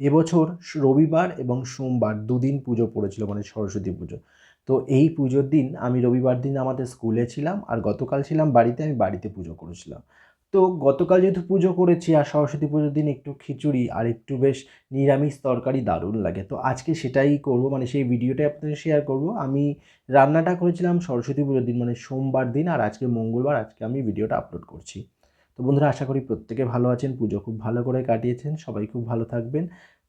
এবছর রবিবার এবং সোমবার দুদিন পুজো পড়েছিল মানে সরস্বতী পুজো। তো এই পুজোর দিন আমি রবিবার দিন আমাদের স্কুলে ছিলাম আর গতকাল ছিলাম বাড়িতে, আমি বাড়িতে পুজো করেছিলাম। তো গতকাল যেহেতু পুজো করেছি আর সরস্বতী পুজোর দিন একটু খিচুড়ি আর একটু বেশ নিরামিষ তরকারি দারুণ লাগে। তো আজকে সেটাই করব মানে সেই ভিডিওটাই আপনাদের শেয়ার করব। আমি রান্নাটা করেছিলাম সরস্বতী পুজোর দিন মানে সোমবার দিন আর আজকে মঙ্গলবার আজকে আমি ভিডিওটা আপলোড করছি। তো বন্ধুরা, আশা করি প্রত্যেকে ভালো আছেন, পুজো খুব ভালো করে কাটিয়েছেন, সবাই খুব ভালো থাকবেন।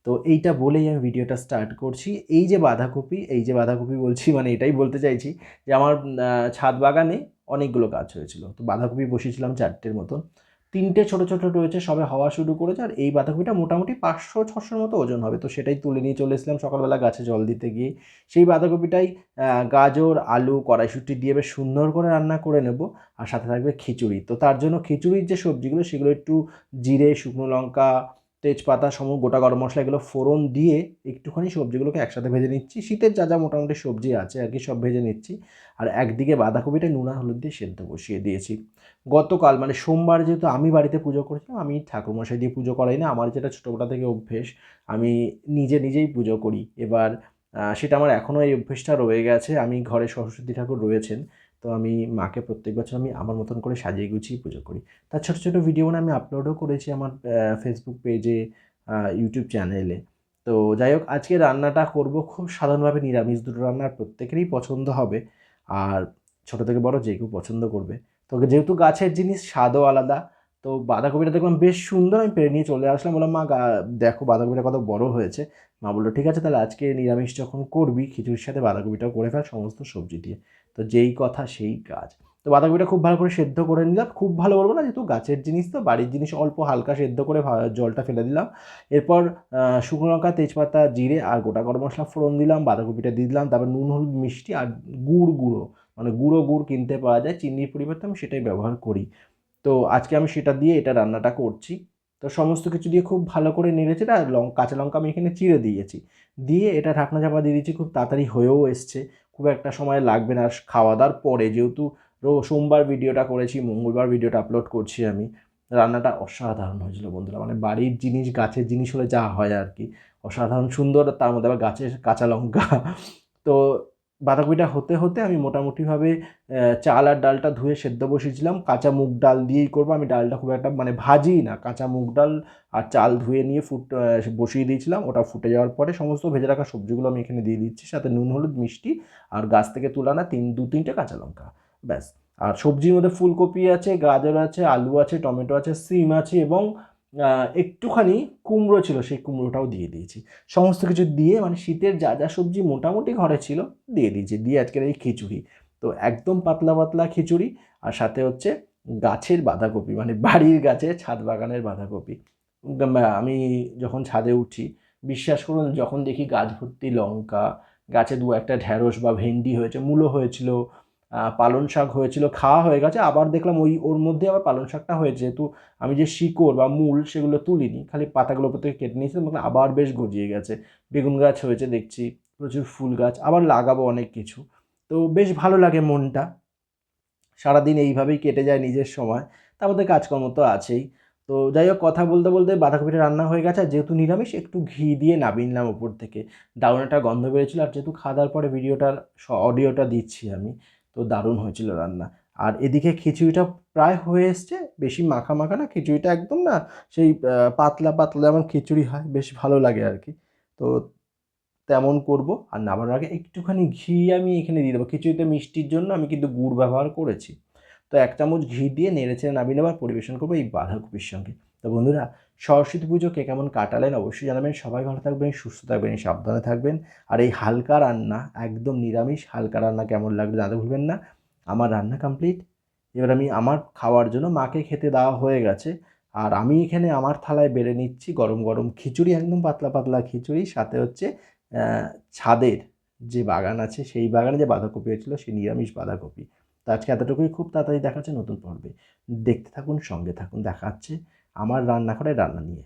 তো এইটা বলেই আমি ভিডিওটা স্টার্ট করছি। এই যে বাঁধাকপি, এই যে বাঁধাকপি বলছি মানে এটাই বলতে চাইছি যে আমার ছাদ বাগানে অনেকগুলো গাছ হয়েছিল। তো বাঁধাকপি বসেছিলাম চারটের মতন। তিনটে ছোট ছোট রয়েছে, সবে হওয়া শুরু করেছে, আর এই বাঁধাকপিটা মোটামুটি পাঁচশো, ছশোর মতো ওজন হবে। তো সেটাই তুলে নিয়ে চলে এসলাম সকালবেলা গাছে জল দিতে গিয়ে। সেই বাঁধাকপিটাই গাজর, আলু, কড়াইশুটি দিয়ে বেশ সুন্দর করে রান্না করে নেব, আর সাথে থাকবে খিচুড়ি। তো তার জন্য খিচুড়ির যে সবজিগুলো, সেগুলো একটু জিরে, শুকনো লঙ্কা তেজপাতা, সম, গোটা গরম মশলা এগুলো ফোড়ন দিয়ে একটুখানি সবজিগুলোকে একসাথে ভেজে নিচ্ছি। শীতের যা যা মোটামুটি সবজি আছে আর কি, সব ভেজে নিচ্ছি। আর একদিকে বাঁধাকপিটা নুন হলুদ দিয়ে সেদ্ধ বসিয়ে দিয়েছি। গতকাল মানে সোমবার যেহেতু আমি বাড়িতে পুজো করেছিলাম, আমি ঠাকুরমশাই দিয়ে পুজো করাই না। আমার যেটা ছোটোবেলা থেকে অভ্যেস, আমি নিজে নিজেই পুজো করি। এবার সেটা আমার এখনও এই অভ্যেসটা রয়ে গেছে। আমি ঘরে সরস্বতী ঠাকুর রয়েছেন। তো আমি মাকে প্রত্যেক বছর আমি আমার মতন করে সাজিয়ে গুছিয়ে পুজো করি। তার ছোটো ছোটো ভিডিও মানে আমি আপলোডও করেছি আমার ফেসবুক পেজে ইউটিউব চ্যানেলে তো যাই হোক, আজকে রান্নাটা করব খুব সাধারণভাবে নিরামিষ দুটো রান্নার প্রত্যেকেরই পছন্দ হবে। আর ছোটো থেকে বড় যে কেউ পছন্দ করবে। তো যেহেতু গাছের জিনিস, স্বাদও আলাদা। তো বাঁধাকপিটা দেখলাম বেশ সুন্দর আমি পেরে নিয়ে চলে আসলাম। বললাম, মা দেখো বাঁধাকপিটা কত বড় হয়েছে। মা বলল, ঠিক আছে, তাহলে আজকে নিরামিষ যখন করবি, খিচুড়ির সাথে বাঁধাকপিটাও করে ফেল, সমস্ত সবজি দিয়ে। তো যেই কথা, সেই কাজ। তো বাঁধাকপিটা খুব ভালো করে সেদ্ধ করে নিলাম। খুব ভালো বলব না, যেহেতু গাছের জিনিস তো, বাড়ির জিনিস অল্প হালকা সেদ্ধ করে জলটা ফেলে দিলাম। এরপর শুকনো লঙ্কা, তেজপাতা, জিরে আর গোটা গরম মশলা ফোড়ন দিলাম, বাঁধাকপিটা দিয়ে দিলাম, তারপর নুন, হলুদ, মিষ্টি আর গুড়, গুঁড়ো। মানে গুঁড়ো, গুড় কিনতে পাওয়া যায়, চিনির পরিবর্তে আমি সেটাই ব্যবহার করি। তো আজকে আমি সেটা দিয়ে এটা রান্নাটা করছি। তো সমস্ত কিছু দিয়ে খুব ভালো করে নেড়েছে আর লং, কাঁচা লঙ্কা আমি এখানে চিড়ে দিয়েছি। দিয়ে এটা ঢাকনা চাপা দিয়ে দিয়েছি, খুব তাড়াতাড়ি হয়েও এসছে। খুব একটা সময় লাগবে না খাওয়া দাওয়ার পরে যেহেতু সোমবার ভিডিওটা করেছি, মঙ্গলবার ভিডিওটা আপলোড করছি আমি, রান্নাটা অসাধারণ হয়েছিল বন্ধুরা। মানে বাড়ির জিনিস, গাছের জিনিস হলে যা হয় আর কি। অসাধারণ সুন্দর, তার মধ্যে আবার গাছের কাঁচা লঙ্কা। তো বাঁধাকপিটা হতে হতে আমি মোটামুটিভাবে চাল আর ডালটা ধুয়ে সেদ্ধ বসিয়েছিলাম। কাঁচা মুগ ডাল দিয়েই করব। আমি ডালটা খুব একটা মানে ভাজি না। কাঁচা মুগ ডাল আর চাল ধুয়ে নিয়ে ফুট বসিয়ে দিয়েছিলাম। ওটা ফুটে যাওয়ার পরে সমস্ত ভেজে রাখা সবজিগুলো আমি এখানে দিয়ে দিচ্ছি। সাথে নুন, হলুদ, মিষ্টি আর গাছ থেকে তুলানা তিন, দু, তিনটে কাঁচা লঙ্কা। ব্যাস। আর সবজির মধ্যে ফুলকপি আছে, গাজর আছে, আলু আছে, টমেটো আছে, সিম আছে এবং একটুখানি কুমড়ো ছিল, সেই কুমড়োটাও দিয়ে দিয়েছি। সমস্ত কিছু দিয়ে মানে শীতের যা যা সবজি মোটামুটি ঘরে ছিল, দিয়ে দিয়েছি। দিয়ে আজকের এই খিচুড়ি। তো একদম পাতলা পাতলা খিচুড়ি, আর সাথে হচ্ছে গাছের বাঁধাকপি মানে বাড়ির গাছে ছাদ বাগানের বাঁধাকপি। আমি যখন ছাদে উঠি, বিশ্বাস করুন, যখন দেখি গাছ ভর্তি লঙ্কা, গাছে দু একটা ঢ্যাঁড়স বা ভেন্ডি হয়েছে, মূলো হয়েছিল আহ, পালং শাক হয়েছিল খাওয়া হয়ে গেছে আবার দেখলাম ওই ওর মধ্যে আবার পালং শাকটা হয়েছে যেহেতু আমি যে শিকড় বা মূল সেগুলো তুলিনি খালি পাতাগুলো থেকে কেটে নিয়েছিলাম আবার বেশ গজিয়ে গেছে। বেগুন গাছ হয়েছে দেখছি প্রচুর ফুল গাছ আবার লাগাবো অনেক কিছু। তো বেশ ভালো লাগে মনটা। সারাদিন এইভাবেই কেটে যায় নিজের সময় তার মধ্যে কাজকর্ম তো আছেই। তো যাই হোক কথা বলতে বলতে বাঁধাকপিটা রান্না হয়ে গেছে আর যেহেতু নিরামিষ একটু ঘি দিয়ে নামিয়ে নিলাম ওপর থেকে। দারুণ একটা গন্ধ বেরোছিল আর যেহেতু খাওয়া দাওয়ার পরে ভিডিওটার অডিওটা দিচ্ছি আমি তো দারুণ হয়েছিল রান্না। আর এদিকে খিচুড়িটা প্রায় হয়ে এসছে, বেশি মাখা মাখা না, খিচুড়িটা একদম না সেই পাতলা পাতলা যেমন খিচুড়ি হয়, বেশ ভালো লাগে আর কি। তো তেমন করব, আর নামার আগে একটুখানি ঘি আমি এখানে দিয়ে দেবো। খিচুড়িতে মিষ্টির জন্য আমি কিন্তু গুড় ব্যবহার করেছি। তো এক চামচ ঘি দিয়ে নেড়ে চেড়ে নামিয়ে নেবার পরিবেশন করব এই বাঁধাকপির সঙ্গে। তো বন্ধুরা, সরস্বতী পুজো কে কেমন কাটালেন অবশ্যই জানাবেন। সবাই ভালো থাকবেন, সুস্থ থাকবেন, সাবধানে থাকবেন। আর এই হালকা রান্না, একদম নিরামিষ হালকা রান্না কেমন লাগবে জানাতে ভুলবেন না। আমার রান্না কমপ্লিট এবার আমি আমার খাওয়ার জন্য মাকে খেতে দেওয়া হয়ে গেছে। আর আমি এখানে আমার থালায় বেড়ে নিচ্ছি গরম গরম খিচুড়ি, একদম পাতলা পাতলা খিচুড়ি। সাথে হচ্ছে ছাদের যে বাগান আছে, সেই বাগানে যে বাঁধাকপি হয়েছিল, সেই নিরামিষ বাঁধাকপি। তো আজকে এতটুকুই। খুব তাড়াতাড়ি দেখাচ্ছে নতুন পর্বে। দেখতে থাকুন, সঙ্গে থাকুন। দেখা হচ্ছে। আমার রান্না করে রান্না নিয়ে।